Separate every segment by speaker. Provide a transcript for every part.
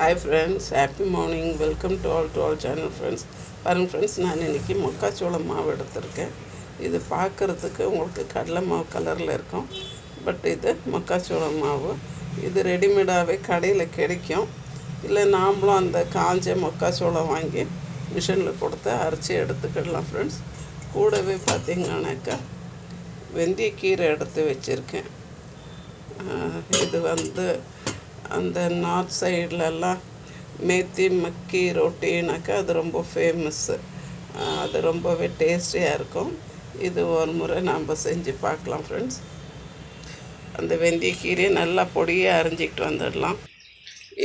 Speaker 1: Hi friends happy morning welcome to all to all channel friends பாருங்க friends நான் இன்றைக்கி மக்காச்சோளம் மாவு எடுத்திருக்கேன். இது பார்க்குறதுக்கு உங்களுக்கு கடலை மாவு கலரில் இருக்கும். பட் இது மக்காச்சோளம் மாவு. இது ரெடிமேடாகவே கடையில் கிடைக்கும். இல்லை நாமளும் அந்த காஞ்ச மக்காச்சோளம் வாங்கி மிஷினில் கொடுத்து அரைச்சி எடுத்துக்கிடலாம் ஃப்ரெண்ட்ஸ் கூடவே பார்த்திங்கனாக்கா வெந்தயக்கீரை எடுத்து வச்சுருக்கேன். இது வந்து அந்த நார்த் சைட்லலாம் மேத்தி மக்கி ரொட்டினாக்கா அது ரொம்ப ஃபேமஸ்ஸு அது ரொம்பவே டேஸ்டியாக இருக்கும். இது ஒரு முறை நாம் செஞ்சு பார்க்கலாம் ஃப்ரெண்ட்ஸ் அந்த வெந்தயக்கீரையை நல்லா பொடியாக அரைஞ்சிக்கிட்டு வந்துடலாம்.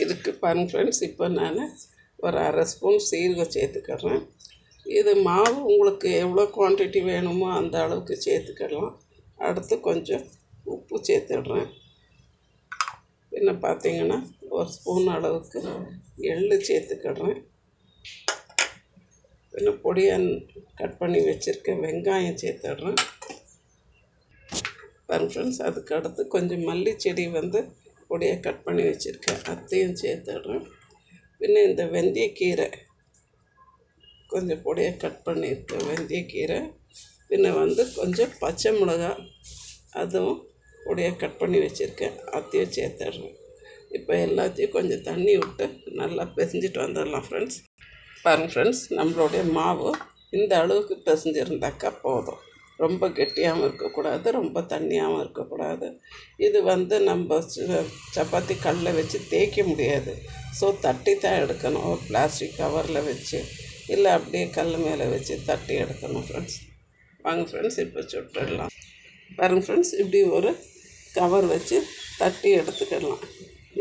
Speaker 1: இதுக்கு பாருங்கள் ஃப்ரெண்ட்ஸ் இப்போ நான் ஒரு அரை ஸ்பூன் சீரகம் சேர்த்துக்கிறேன். இது மாவு உங்களுக்கு எவ்வளோ குவான்டிட்டி வேணுமோ அந்த அளவுக்கு சேர்த்துக்கிடலாம் அடுத்து கொஞ்சம் உப்பு சேர்த்துடுறேன். பின்ன பார்த்தீங்கன்னா ஒரு ஸ்பூன் அளவுக்கு எள்ளு சேர்த்துக்கிடுறேன். பின்ன பொடியாக கட் பண்ணி வச்சுருக்க வெங்காயம் சேர்த்துடுறேன். பாருங்க ஃப்ரெண்ட்ஸ் அதுக்கு அடுத்து கொஞ்சம் மல்லி செடி வந்து பொடியாக கட் பண்ணி வச்சுருக்கேன் அத்தையும் சேர்த்துடுறேன். பின்ன இந்த வெந்தயக்கீரை கொஞ்சம் பொடியாக கட் பண்ணியிருக்கேன் வெந்தயக்கீரை. பின்ன வந்து கொஞ்சம் பச்சை மிளகாய் அதுவும் பொடியாக கட் பண்ணி வச்சுருக்கேன். அதையும் சேர்த்துடுறேன். இப்போ எல்லாத்தையும் கொஞ்சம் தண்ணி விட்டு நல்லா பிசைஞ்சிட்டு வந்துடலாம் ஃப்ரெண்ட்ஸ் பாருங்கள் ஃப்ரெண்ட்ஸ் நம்மளுடைய மாவு இந்த அளவுக்கு பிசைஞ்சிருந்தாக்கா போதும். ரொம்ப கெட்டியாகவும் இருக்கக்கூடாது ரொம்ப தண்ணியாகவும் இருக்கக்கூடாது. இது வந்து நம்ம சப்பாத்தி கல்லில் வச்சு தேய்க்க முடியாது. ஸோ தட்டி தான் எடுக்கணும். ஒரு பிளாஸ்டிக் கவரில் வச்சு இல்லை அப்படியே கல் மேலே வச்சு தட்டி எடுக்கணும் ஃப்ரெண்ட்ஸ் வாங்க ஃப்ரெண்ட்ஸ் இப்போ சுட்டுடலாம். பாருங்கள் ஃப்ரெண்ட்ஸ் இப்படி ஒரு கவர் வச்சு தட்டி எடுத்துக்கிடலாம்.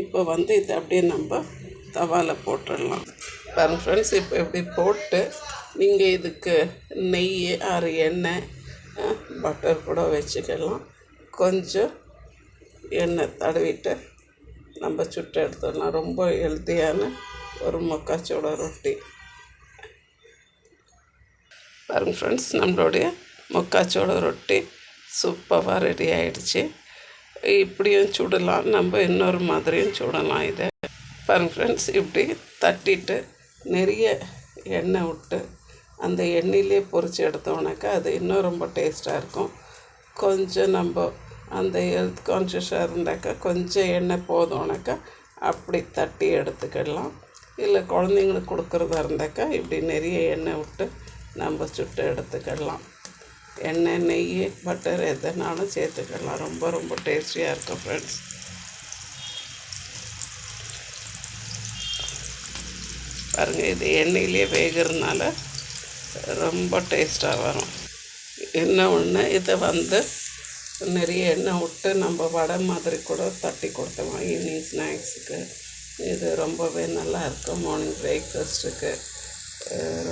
Speaker 1: இப்போ வந்து இதை அப்படியே நம்ம தவாவில் போட்டுடலாம். பாருங்க ஃப்ரெண்ட்ஸ் இப்போ இப்படி போட்டு நீங்கள் இதுக்கு நெய் ஆறு எண்ணெய் பட்டர் கூட வச்சுக்கலாம். கொஞ்சம் எண்ணெய் தடவிட்டு நம்ம சுட்டு எடுத்துடலாம். ரொம்ப ஹெல்த்தியான ஒரு மக்காச்சோள ரொட்டி. பாருங்க ஃப்ரெண்ட்ஸ் நம்மளுடைய மொக்காச்சோட ரொட்டி சூப்பராக ரெடி ஆகிடுச்சி இப்படியும் சுடலாம் நம்ம இன்னொரு மாதிரியும் சுடலாம் இதை. பாருங்க ஃப்ரெண்ட்ஸ் இப்படி தட்டிட்டு நிறைய எண்ணெய் விட்டு அந்த எண்ணெயிலே பொறிச்சு எடுத்தோம்னாக்கா அது இன்னும் ரொம்ப டேஸ்ட்டாக இருக்கும். கொஞ்சம் நம்ம அந்த ஹெல்த் கான்ஷியஸாக இருந்தாக்கா கொஞ்சம் எண்ணெய் போதும்னாக்கா அப்படி தட்டி எடுத்துக்கிடலாம் இல்லை குழந்தைங்களுக்கு கொடுக்குறதா இருந்தாக்கா இப்படி நிறைய எண்ணெய் விட்டு நம்ம சுட்டு எடுத்துக்கிடலாம் எண்ணெய் நெய் பட்டர் எதனாலும் சேர்த்துக்கலாம். ரொம்ப ரொம்ப டேஸ்டியாக இருக்கும் ஃப்ரெண்ட்ஸ் பாருங்கள் இது எண்ணெயிலே வேகிறதுனால ரொம்ப டேஸ்ட்டாக வரும். என்ன ஒன்று இதை வந்து நிறைய எண்ணெய் விட்டு நம்ம வடை மாதிரி கூட தட்டி கொடுத்தோம் ஈவினிங் ஸ்நாக்ஸுக்கு. இது ரொம்பவே நல்லா இருக்கும் மார்னிங் பிரேக்ஃபாஸ்ட்டுக்கு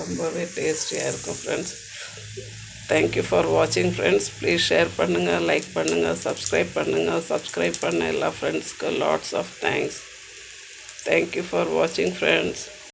Speaker 1: ரொம்பவே டேஸ்டியாக இருக்கும் friends தேங்க்யூ ஃபார் வாட்சிங் ஃப்ரெண்ட்ஸ் ப்ளீஸ் ஷேர் பண்ணுங்கள் லைக் பண்ணுங்கள் சப்ஸ்கிரைப் பண்ணுங்கள் சப்ஸ்கிரைப் பண்ண எல்லா ஃப்ரெண்ட்ஸ்க்கு lots of thanks thank you for வாட்சிங் ஃப்ரெண்ட்ஸ்